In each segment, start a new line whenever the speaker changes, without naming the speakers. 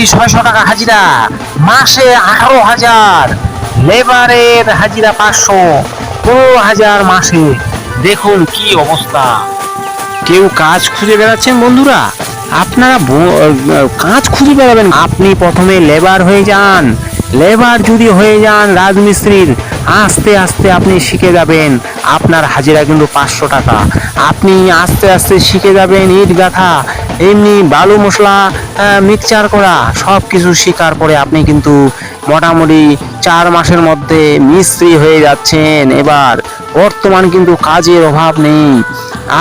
রাজমিস্ত্রি ছয়শো টাকা হাজিরা মাসে আঠারো হাজার লেবারের হাজিরা পাঁচশো পনেরো হাজার মাসে। দেখুন কি অবস্থা। কেউ কাজ খুঁজে বেড়াচ্ছেন বন্ধুরা? আপনারা কাজ খুঁজে বেড়াবেন আপনি প্রথমে লেবার হয়ে যান। লেবার যদি হয়ে যান রাজমিস্ত্রির আস্তে আস্তে আপনি শিখে যাবেন। আপনার হাজিরা কিন্তু পাঁচশো টাকা। আপনি আস্তে আস্তে শিখে যাবেন ইট গাঁথা এমনি বালু মশলা মিক্সচার করা সব কিছু শিকার পরে আপনি কিন্তু মোটামুটি চার মাসের মধ্যে মিস্ত্রি হয়ে যাচ্ছেন। এবার বর্তমান কিন্তু কাজের অভাব নেই।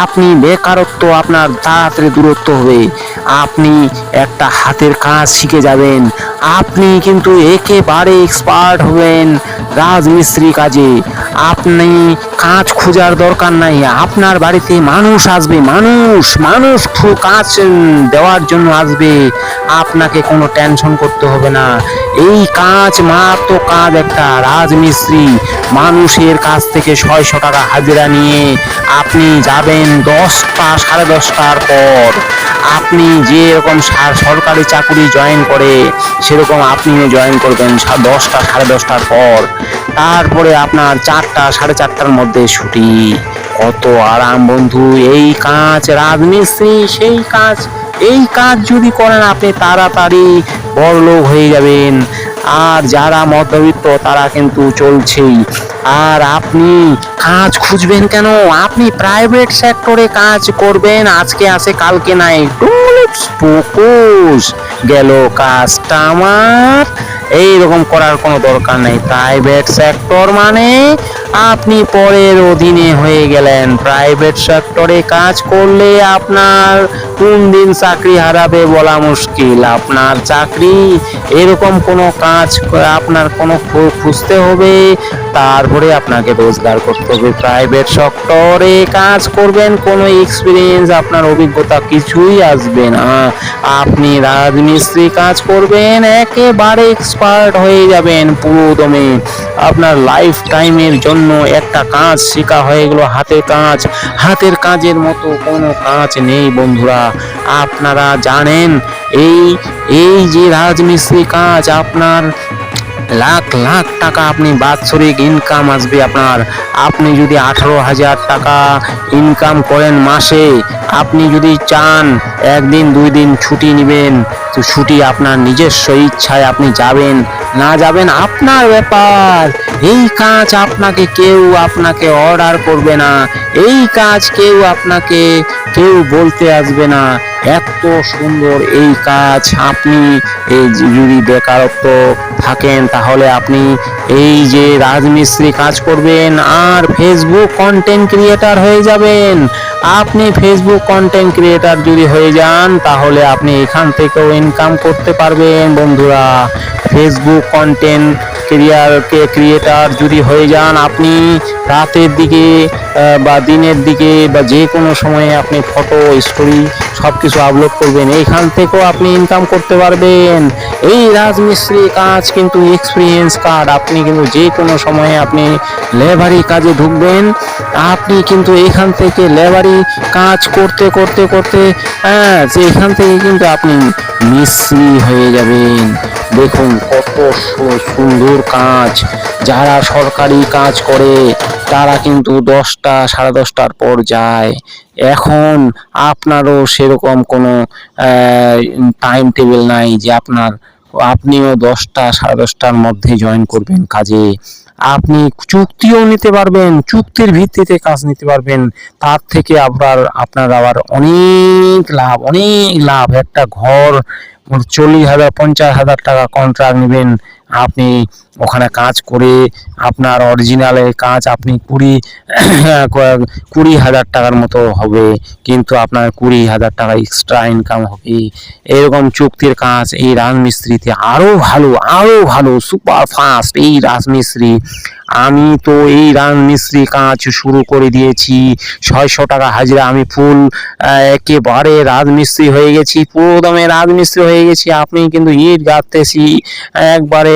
আপনি বেকারত্ব, আপনার তাড়াতাড়ি দূরত্ব হবে। আপনি একটা হাতের কাজ শিখে যাবেন। আপনি কিন্তু একেবারে এক্সপার্ট হবেন রাজমিস্ত্রি কাজে। আপনি কাজ খোঁজার দরকার নাই, আপনার বাড়িতে মানুষ আসবে, মানুষ মানুষ কাজ দেওয়ার জন্য আসবে। আপনাকে কোনো টেনশন করতে হবে না। এই কাজ মাত্র কাজ একটা রাজমিস্ত্রি মানুষের কাছ থেকে ছয়শো টাকা হাজিরা নিয়ে আপনি যাবেন দশটা, সাড়ে দশটার পর। আপনি যে রকম সরকারি চাকরি জয়েন করে, সেরকম আপনিও জয়েন করবেন দশটা, সাড়ে দশটার পর। তারপরে আপনার চারটা, সাড়ে চারটার মধ্যে ছুটি। কত আরাম বন্ধু, এই কাজ রাজমিস্ত্রি, সেই কাজ। এই কাজ যদি করেন আপনি, তাড়াতাড়ি বড়লোক হয়ে যাবেন। আর যারা মধ্যবিত্ত, তারা কিন্তু চলছেই। আর আপনি কাজ খুঁজবেন কেন? আপনি প্রাইভেট সেক্টরে কাজ করবেন, আজকে আছে, কালকে নাই। গেল কাস্টমার এইরকম করার কোনো দরকার নেই। প্রাইভেট সেক্টর মানে আপনি পরের অধীনে হয়ে গেলেন। প্রাইভেট সেক্টরে কাজ করলে আপনার কোন দিন চাকরি হারাবে বলা মুশকিল। আপনার চাকরি এরকম কোনো কাজ আপনার কোনো খুঁজতে হবে, তারপরে আপনাকে রোজগার করতে হবে। প্রাইভেট সেক্টরে কাজ করবেন, কোনো এক্সপিরিয়েন্স আপনার অভিজ্ঞতা কিছুই আসবে না। আপনি রাজমিস্ত্রি কাজ করবেন, একেবারে এক্সপার্ট হয়ে যাবেন পুরো দমে। আপনার লাইফ টাইমের জন্য একটা কাজ শেখা হয়ে গেল হাতের কাজ। হাতের কাজের মতো কোনো কাজ নেই বন্ধুরা। আপনারা জানেন, এই এই যে রাজমিস্ত্রি কাজ, আপনার লাখ লাখ টাকা আপনি বাৎসরিক ইনকাম আসবে আপনার। আপনি যদি আঠারো হাজার টাকা ইনকাম করেন মাসে, আপনি যদি চান একদিন, দুই দিন ছুটি নেবেন, তো ছুটি আপনার নিজস্ব ইচ্ছায় আপনি যাবেন। না যাবেন আপনার ব্যাপার। এই কাজ আপনাকে কেউ আপনাকে অর্ডার করবে না। এই কাজ কেউ আপনাকে, কেউ বলতে আসবে না। এত সুন্দর এই কাজ আপনি এই যদি বেকারত্ব থাকেন, তাহলে আপনি এই যে রাজমিস্ত্রি কাজ করবেন আর ফেসবুক কন্টেন্ট ক্রিয়েটার হয়ে যাবেন। আপনি ফেসবুক কন্টেন্ট ক্রিয়েটার যদি হয়ে যান, তাহলে আপনি এখান থেকেও ইনকাম করতে পারবেন বন্ধুরা। ফেসবুক কন্টেন্ট ক্রিয়ারকে ক্রিয়েটার যদি হয়ে যান, আপনি রাতের দিকে বা দিনের দিকে, বা যে কোনো সময়ে আপনি ফটো স্টোরি সব কিছু আপলোড করবেন। এইখান থেকেও আপনি ইনকাম করতে পারবেন। এই রাজমিস্ত্রি কাজ কিন্তু এক্সপিরিয়েন্স কার্ড আপনি কিন্তু যে কোনো সময়ে আপনি লেবারি কাজে ঢুকবেন। আপনি কিন্তু এখান থেকে লেবারি কাজ করতে করতে করতে হ্যাঁ যে এখান থেকে কিন্তু আপনি মিস্ত্রি হয়ে যাবেন। দেখুন কত সুন্দর কাজ। যারা সরকারি কাজ করে তারা কিন্তু দশটা, সাড়ে দশটার পর যায়। এখন আপনারও সেরকম কোনো টাইম টেবিল নাই যে আপনার, আপনিও দশটা, সাড়ে দশটার মধ্যে জয়েন করবেন কাজে। আপনি চুক্তিও নিতে পারবেন, চুক্তির ভিত্তিতে কাজ নিতে পারবেন। তার থেকে আবার আপনার আবার অনেক লাভ অনেক লাভ। একটা ঘর, চল্লিশ হাজার, পঞ্চাশ হাজার টাকা কন্ট্রাক্ট নেবেন। আপনি ওখানে কাজ করে আপনার অরিজিনালের কাজ আপনি কুড়ি কুড়ি হাজার টাকার মতো হবে। কিন্তু আপনার কুড়ি হাজার টাকা এক্সট্রা ইনকাম হবে। এরকম চুক্তির কাজ এই রাজমিস্ত্রিতে আরও ভালো আরও ভালো সুপার ফাস্ট এই রাজমিস্ত্রি। আমি তো এই রাজমিস্ত্রি কাজ শুরু করে দিয়েছি। ছয়শো টাকা হাজিরা আমি ফুল একেবারে রাজমিস্ত্রি হয়ে গেছি, পুরো দমে রাজমিস্ত্রি হয়ে গেছি। আপনি কিন্তু ইট গাঁথতেছি, একবারে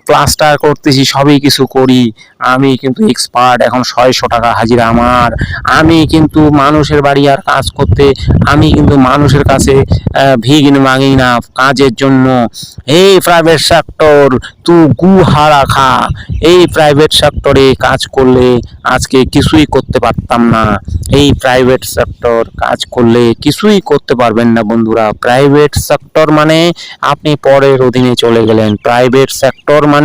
প্লাস্টার করতেছি, সবই কিছু করি। আমি কিন্তু এক্সপার্ট এখন ছয়শো টাকা হাজিরা আমার। আমি কিন্তু মানুষের বাড়ি আর কাজ করতে, আমি কিন্তু মানুষের কাছে ভিগিন মাগি না কাজের জন্য। এই প্রাইভেট সেক্টর তু গু গুহারা খা। এই প্রাইভেট সেক্টরে কাজ করলে আজকে কিছুই করতে পারতাম না। এই প্রাইভেট সেক্টর কাজ করলে কিছুই করতে পারবেন না বন্ধুরা। প্রাইভেট সেক্টর মানে আপনি পরের অধীনে চলে গেলেন। প্রাইভেট সেক্টর মানে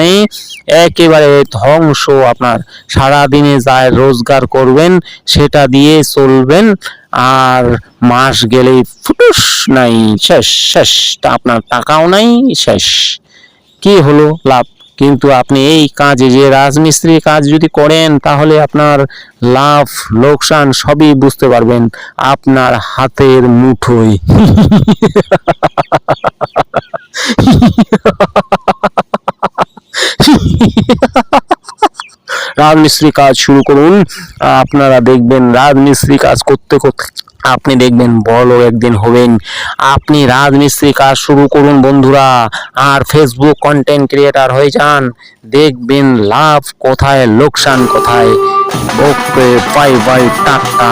একেবারে ধ্বংস। আপনার সারা দিনে যায় রোজগার করবেন, সেটা দিয়ে চলবেন। আর মাস গেলেই ফুটুস নাই, শেষ শেষ। আপনার টাকাও নাই, শেষ। কি হলো? লাভ। কিন্তু আপনি এই কাজে যে রাজমিস্ত্রি কাজ যদি করেন, তাহলে আপনার লাভ, লোকসান সবই বুঝতে পারবেন। আপনার হাতের মুঠোয়। রাজমিস্ত্রি কাজ শুরু করুন। আপনারা দেখবেন রাজমিস্ত্রি কাজ করতে করতে আপনি দেখবেন বড় একদিন হবেন। আপনি রাজমিস্ত্রি কাজ শুরু করুন বন্ধুরা, আর ফেসবুক কন্টেন্ট ক্রিয়েটার হয়ে যান। দেখবেন লাভ কোথায়, লোকসান কোথায়। Okay bye bye tata.